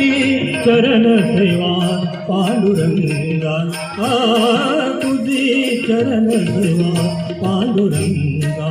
పార్వతీ చరణ సేవా పాండురంగా కుది చరణ సేవా పాండురంగా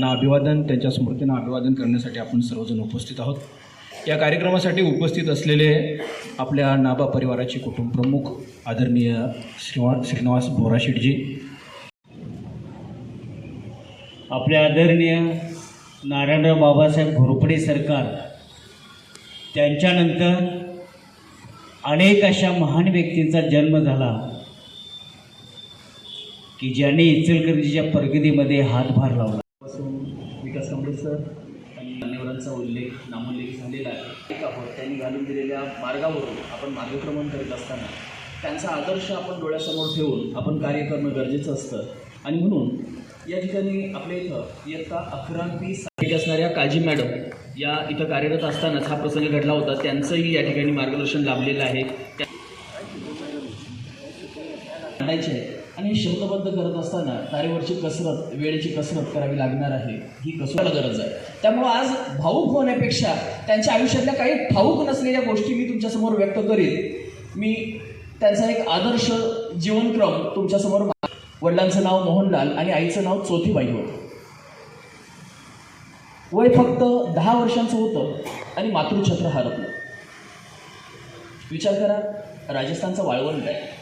त्यांना अभिवादन त्यांच्या स्मृतींना अभिवादन करण्यासाठी आपण सर्वजण उपस्थित आहोत. या कार्यक्रमासाठी उपस्थित असलेले आपल्या नाबा परिवाराचे कुटुंब प्रमुख आदरणीय श्रीवा श्रीनिवास बोराशेटजी आपले आदरणीय नारायणराव बाबासाहेब घोरपडे सरकार त्यांच्यानंतर अनेक अशा महान व्यक्तींचा जन्म झाला की ज्यांनी इचलकरंजीच्या प्रगतीमध्ये हातभार लावला. सर. आणि मान्यवरांचा उल्लेख नामोल्लेख झालेला आहे. एक आहोत त्यांनी घालून दिलेल्या मार्गावरून आपण मार्गक्रमण करीत असताना त्यांचा आदर्श आपण डोळ्यासमोर ठेवून आपण कार्य करणं गरजेचं असतं. आणि म्हणून या ठिकाणी आपल्या इथं इयत्ता अकरा वीस असणाऱ्या काजी मॅडम या इथं कार्यरत असतानाच हा प्रसंग घडला होता. त्यांचंही या ठिकाणी मार्गदर्शन लाभलेलं आहे. त्या- आहे आणि शब्दबद्ध करत असताना तारेवरची कसरत वेळेची कसरत करावी लागणार आहे ही कसरत गरज आहे. त्यामुळं आज भाऊक होण्यापेक्षा त्यांच्या आयुष्यातल्या काही ठाऊक नसलेल्या गोष्टी मी तुमच्यासमोर व्यक्त करीन. मी त्यांचा एक आदर्श जीवनक्रम तुमच्यासमोर वडिलांचं नाव मोहनलाल आणि आईचं नाव चोथीबाई होतं. वय फक्त दहा वर्षांचं होतं आणि मातृछत्र हरपलं. विचार करा राजस्थानचा वाळवंट आहे.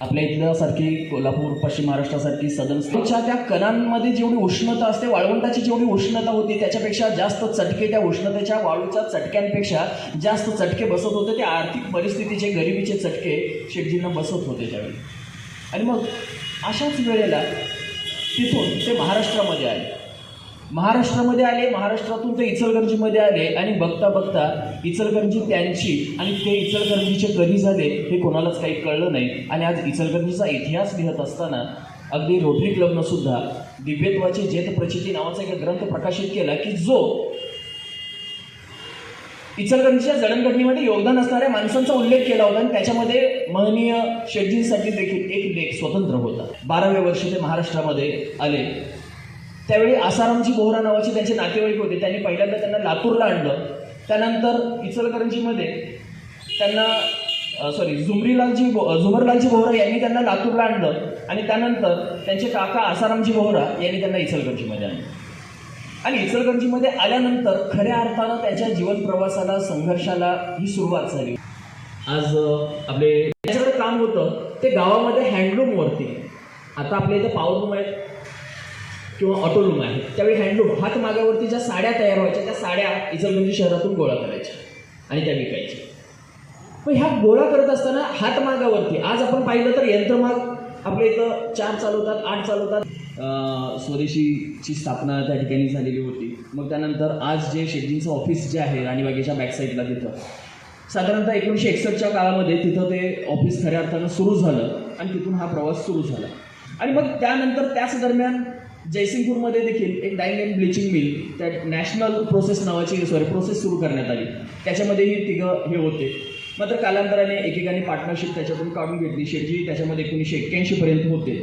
आपल्या इथल्यासारखी कोल्हापूर पश्चिम महाराष्ट्रासारखी सदन त्या त्या कणांमध्ये जेवढी उष्णता असते वाळवंटाची जेवढी उष्णता होती त्याच्यापेक्षा जास्त चटके त्या उष्णतेच्या वाळूच्या चटक्यांपेक्षा जास्त चटके बसत होते. ते आर्थिक परिस्थितीचे गरिबीचे चटके शेटजींना बसत होते त्यावेळी. आणि मग अशाच वेळेला तिथून ते महाराष्ट्रामध्ये आले. महाराष्ट्रामध्ये आले महाराष्ट्रातून ते इचलकरंजीमध्ये आले आणि बघता बघता इचलकरंजी त्यांची आणि ते इचलकरंजीचे कधी झाले हे कोणालाच काही कळलं नाही. आणि आज इचलकरंजीचा इतिहास लिहत असताना अगदी रोटरी क्लबनं सुद्धा दिव्यत्वाची जेत प्रचिती नावाचा एक ग्रंथ प्रकाशित केला की जो इचलकरंजीच्या जडणघडणीमध्ये योगदान असणाऱ्या माणसांचा उल्लेख केला होता आणि त्याच्यामध्ये महनीय शेटजींसाठी देखील एक लेख स्वतंत्र होता. बाराव्या वर्षी ते महाराष्ट्रामध्ये आले. त्यावेळी आसारामजी बोहरा नावाचे त्यांचे नातेवाईक होते. त्यांनी पहिल्यांदा त्यांना लातूरला आणलं. त्यानंतर इचलकरंजीमध्ये त्यांना सॉरी झुमरीलालजी बो झुमरलालजी बोहरा यांनी त्यांना लातूरला आणलं. आणि त्यानंतर त्यांचे काका आसारामजी बोहरा यांनी त्यांना इचलकरंजीमध्ये आणलं. आणि इचलकरंजीमध्ये आल्यानंतर खऱ्या अर्थानं त्याच्या जीवन प्रवासाला संघर्षाला ही सुरुवात झाली. आज आपले त्याच्याकडे काम होतं ते गावामध्ये हँडलूमवरती आता आपल्या इथे पावरलूम आहेत. किंवा ऑटोलूम आहे. त्यावेळी हँडलूम हातमागावरती ज्या साड्या तयार व्हायच्या त्या साड्या इचलकरंजी म्हणजे शहरातून गोळा करायच्या आणि त्या विकायच्या. पण ह्या गोळा करत असताना हातमागावरती आज आपण पाहिलं तर यंत्रमाग आपल्या इथं चार चालवतात आठ चालवतात. स्वदेशीची स्थापना त्या ठिकाणी झालेली होती. मग त्यानंतर आज जे शेटजींचं ऑफिस जे आहे राणीबागेच्या बॅकसाईडला तिथं साधारणतः एकोणीसशे एकसष्टच्या काळामध्ये तिथं ते ऑफिस खऱ्या अर्थानं सुरू झालं आणि तिथून हा प्रवास सुरू झाला. आणि मग त्यानंतर त्याच दरम्यान जयसिंगपूरमध्ये देखील एक डाईंग अँड ब्लिचिंग मिल त्या नॅशनल प्रोसेस नावाची सॉरी प्रोसेस सुरू करण्यात आली. त्याच्यामध्येही तिघं हे होते. मात्र कालांतराने एकेकाने पार्टनरशिप त्याच्यातून काढून घेतली. शेटजी त्याच्यामध्ये एकोणीसशे एक्क्याऐंशीपर्यंत होते.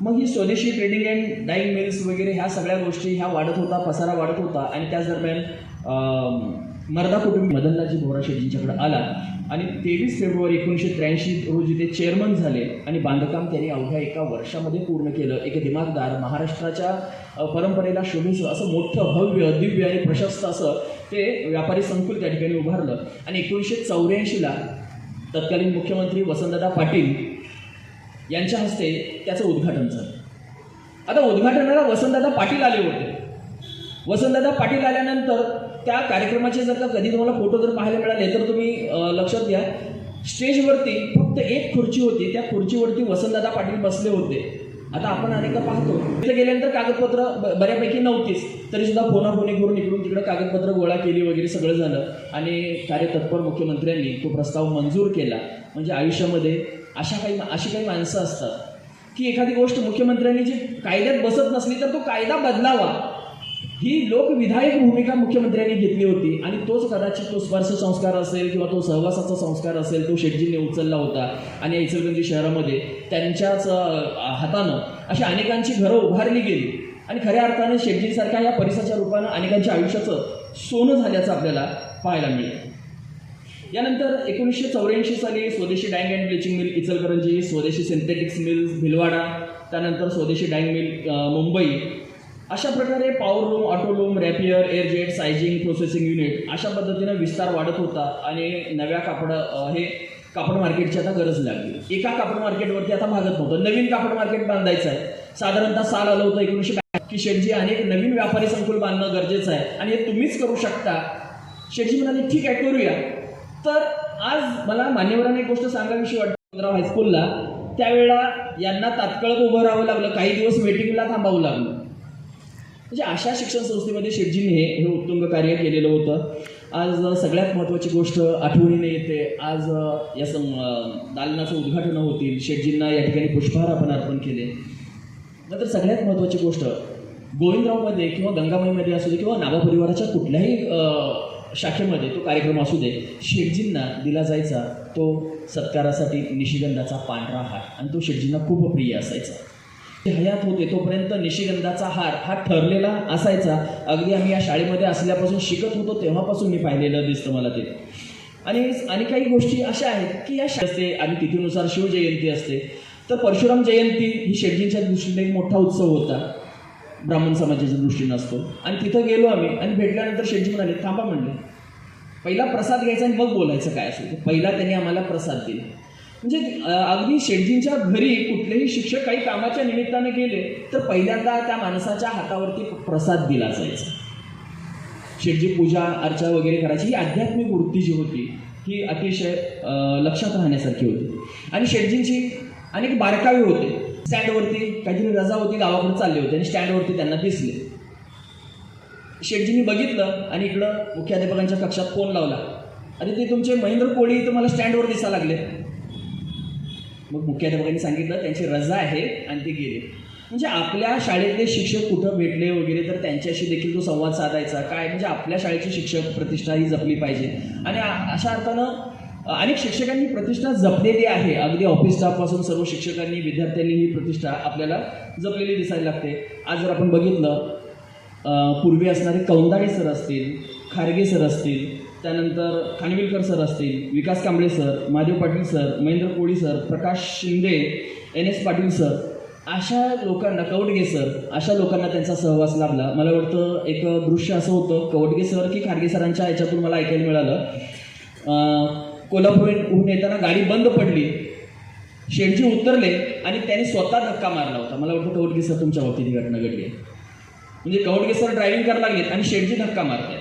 मग ही स्वदेशी ट्रेडिंग अँड डाईंग मिल्स वगैरे ह्या सगळ्या गोष्टी ह्या वाढत होता पसारा वाढत होता आणि त्याच दरम्यान मर्दा कुटुंब मदनलाजी बोरा शेटजींच्याकडे आला. आणि तेवीस फेब्रुवारी एकोणीसशे त्र्याऐंशी रोजी ते चेअरमन झाले आणि बांधकाम त्यांनी अवघ्या एका वर्षामध्ये पूर्ण केलं. एक दिमागदार महाराष्ट्राच्या परंपरेला शोभेचं असं मोठं भव्य दिव्य आणि प्रशस्त असं ते व्यापारी संकुल त्या ठिकाणी उभारलं. आणि एकोणीसशे चौऱ्याऐंशीला तत्कालीन मुख्यमंत्री वसंतदादा पाटील यांच्या हस्ते त्याचं उद्घाटन झालं. आता उद्घाटनाला वसंतदादा पाटील आले होते. वसंतदादा पाटील आल्यानंतर त्या कार्यक्रमाचे जर का कधी तुम्हाला फोटो जर पाहायला मिळाले तर तुम्ही लक्षात घ्या. स्टेजवरती फक्त एक खुर्ची होती. त्या खुर्चीवरती वसंतदादा पाटील बसले होते. आता आपण अनेकदा पाहतो. तिथे गेल्यानंतर कागदपत्र ब- बऱ्यापैकी नव्हतीच. तरी सुद्धा फोनाफोनी करून इकडून तिकडे कागदपत्र गोळा केली वगैरे सगळं झालं. आणि कार्यतत्पर मुख्यमंत्र्यांनी तो प्रस्ताव मंजूर केला. म्हणजे आयुष्यामध्ये अशा काही अशी काही माणसं असतात की एखादी गोष्ट मुख्यमंत्र्यांनी जी कायद्यात बसत नसली तर तो कायदा बदलावा. ही लोकविधायक भूमिका मुख्यमंत्र्यांनी घेतली होती आणि तोच कदाचित तो स्पर्श संस्कार असेल किंवा तो सहवासाचा संस्कार असेल तो शेटजींनी उचलला होता आणि इचलगंजी शहरामध्ये त्यांच्याच हातानं अशी अनेकांची घरं उभारली गेली. आणि खऱ्या अर्थानं शेटजींसारख्या या परिसराच्या रूपानं अनेकांच्या आयुष्याचं सोनं झाल्याचं आपल्याला पाहायला मिळेल. यानंतर एकोणीसशे चौऱ्याऐंशी साली Swadeshi dyeing and bleaching mill Ichalkaranji Swadeshi synthetics mills Bhilwara त्यानंतर स्वदेशी डायंग मिल मुंबई अशा प्रकारे power room auto room rapier air jet sizing processing unit अशा पद्धतीनं विस्तार वाढत होता आणि नव्या कापड हे कापड मार्केटची आता गरज लागली. एका कापड मार्केटवरती आता भागत नव्हतं. नवीन कापड मार्केट बांधायचं आहे. साधारणतः साल आलं होतं एकोणीसशे की शेटजी अनेक नवीन व्यापारी संकुल बांधणं गरजेचं आहे. आणि हे तुम्हीच करू शकता. शेटजी म्हणाले ठीक आहे करूया. तर आज मला मान्यवरांना एक गोष्ट सांगावीशी वाटतं. हायस्कूलला त्यावेळेला यांना तात्काळ उभं राहावं लागलं. काही दिवस वेटिंगला थांबावं लागलं. म्हणजे अशा शिक्षण संस्थेमध्ये शेटजींनी हे हे उत्तुंग कार्य केलेलं होतं. आज सगळ्यात महत्त्वाची गोष्ट आठवणीने येते. आज या सं दालनाचं उद्घाटन होतील. शेटजींना या ठिकाणी पुष्पहार आपण अर्पण केले. नंतर सगळ्यात महत्त्वाची गोष्ट गोविंदरावमध्ये किंवा गंगामाईमध्ये असू दे किंवा नागा परिवाराच्या कुठल्याही शाखेमध्ये तो कार्यक्रम असू दे शेटजींना दिला जायचा तो सत्कारासाठी निशिगंधाचा पांढरा हार. आणि तो शेटजींना खूप प्रिय असायचा. हयात होते तोपर्यंत निशिगंधाचा हार हा ठरलेला असायचा. अगदी आम्ही या शाळेमध्ये असल्यापासून शिकत होतो तेव्हापासून मी पाहिलेलं दिसतं मला ते. आणि आणि काही गोष्टी अशा आहेत की या असते आणि तिथीनुसार शिवजयंती असते. तर परशुराम जयंती ही शेटजींच्या दृष्टीने एक मोठा उत्सव होता. ब्राह्मण समाजाच्या दृष्टीनं असतो. आणि तिथं गेलो आम्ही आणि भेटल्यानंतर शेटजी म्हणाले थांबा म्हणले. पहिला प्रसाद घ्यायचा आणि मग बोलायचं काय असेल? पहिला त्यांनी आम्हाला प्रसाद दिला. म्हणजे अगदी शेटजींच्या घरी कुठलेही शिक्षक काही कामाच्या निमित्ताने गेले तर पहिल्यांदा त्या माणसाच्या हातावरती प्रसाद दिला जायचा. शेटजी पूजा अर्चा वगैरे करायची. ही आध्यात्मिक वृत्ती जी होती ही अतिशय लक्षात राहण्यासारखी होती. आणि शेटजींची अनेक बारकावे होते. स्टँडवरती काहीतरी रजा होती गावाकडे चालले होते आणि स्टँडवरती त्यांना दिसले. शेटजींनी बघितलं आणि इकडं मुख्याध्यापकांच्या कक्षात फोन लावला. अरे ते तुमचे महेंद्र कोळी तुम्हाला स्टँडवर दिसायला लागले. मग मुख्याध्यापकांनी सांगितलं त्यांची रजा आहे आणि ते गेले. म्हणजे आपल्या शाळेतले शिक्षक कुठं भेटले वगैरे तर त्यांच्याशी देखील तो संवाद साधायचा. काय? म्हणजे आपल्या शाळेची शिक्षक प्रतिष्ठा ही जपली पाहिजे. आणि अशा अर्थानं अनेक शिक्षकांनी प्रतिष्ठा जपलेली आहे. अगदी ऑफिस स्टाफपासून सर्व शिक्षकांनी विद्यार्थ्यांनी ही प्रतिष्ठा आपल्याला जपलेली दिसायला लागते. आज जर आपण बघितलं पूर्वी असणारे कौंदाळे सर असतील खारगे सर असतील त्यानंतर खानविलकर सर असतील Vikas Kamble sir Mahadev Patil sir Mahendra Koli sir Prakash Shinde N S Patil sir अशा लोकांना कवडगे सर अशा लोकांना त्यांचा सहवास लाभला. मला वाटतं एक दृश्य असं होतं कवडगे सर की खारगे सरांच्या याच्यातून मला ऐकायला मिळालं. कोल्हापूरहून येताना गाडी बंद पडली. शेडजी उतरले आणि त्यांनी स्वतः धक्का मारला होता. मला वाटतं कवडगे सर तुमच्या बाबतीत ही घटना घडली म्हणजे कवडगे सर ड्रायव्हिंग करायला लागलेत आणि शेडजी धक्का मारताय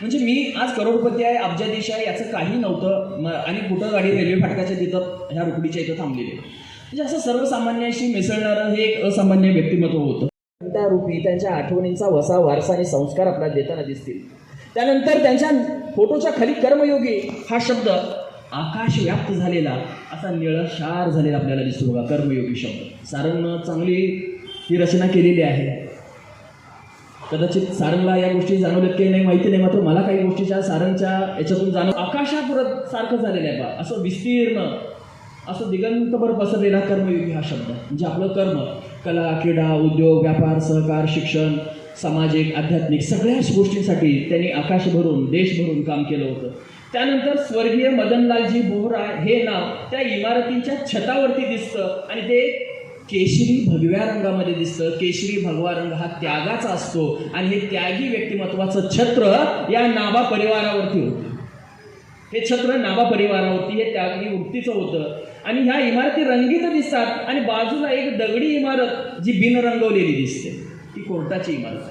म्हणजे मी आज करोडपती आहे अब्जाधीश आहे याचं काही नव्हतं. म- आणि कुठं गाडी रेल्वे फाटकाच्या तिथं ह्या रुकडीच्या इथं थांबलेली आहे. म्हणजे असं सर्वसामान्यांशी मिसळणारं हे एक असामान्य व्यक्तिमत्व होतं. त्या रूपी त्यांच्या आठवणींचा वसा वारसा आणि संस्कार आपल्याला देताना दिसतील. त्यानंतर त्यांच्या फोटोच्या खाली कर्मयोगी हा शब्द आकाश व्याप्त झालेला असा निळशार झालेला आपल्याला दिसतो बघा कर्मयोगी शब्द. सारण चांगली ही रचना केलेली आहे. कदाचित सारंगला या गोष्टी जाणवल्यात काही नाही माहिती नाही मात्र मला काही गोष्टीच्या सारंगच्या याच्यातून जाणव आकाशापुरत सारखं झालेलं आहे बा. असं विस्तीर्ण असं दिगंतभर पसरलेला कर्मयोगी हा शब्द म्हणजे आपलं कर्म कला क्रीडा उद्योग व्यापार सहकार शिक्षण सामाजिक आध्यात्मिक सगळ्याच गोष्टींसाठी त्यांनी आकाश भरून देश भरून काम केलं होतं. त्यानंतर स्वर्गीय मदनलालजी बोहरा हे नाव त्या इमारतींच्या छतावरती दिसतं आणि ते केशरी भगव्या रंगामध्ये दिसतं. केशरी भगवा रंग हा त्यागाचा असतो. आणि हे त्यागी व्यक्तिमत्वाचं छत्र या नाभा परिवारावरती होतं. हे छत्र नाभा परिवारावरती हे त्यागी वृत्तीचं होतं. आणि ह्या इमारती रंगीत दिसतात. आणि बाजूला एक दगडी इमारत जी बिनरंगवलेली दिसते. ती कोर्टाची इमारत.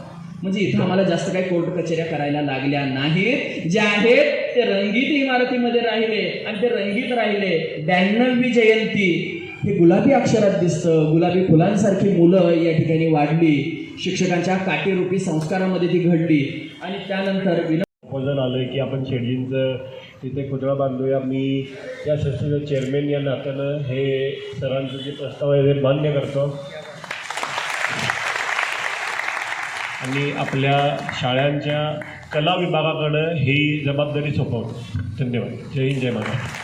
म्हणजे इथं आम्हाला जास्त काही कोर्ट कचेऱ्या करायला लागल्या नाहीत. जे आहेत ते रंगीत इमारतीमध्ये राहिले. आणि ते रंगीत राहिले. ब्याण्णवी जयंती. हे गुलाबी अक्षरात दिसतं. गुलाबी फुलांसारखी मुलं या ठिकाणी वाढली. शिक्षकांच्या काटेरूपी संस्कारामध्ये ती घडली. आणि त्यानंतर विन प्रपोजल आलं की आपण शेडजींचं तिथे पुतळा बांधूया. मी या संस्थेचं चेअरमॅन या नात्यानं हे सरांचं जे प्रस्ताव आहे ते मान्य करतो. आणि आपल्या शाळांच्या कला विभागाकडं ही जबाबदारी सोपवतो. धन्यवाद. जय हिंद जय महाराष्ट्र.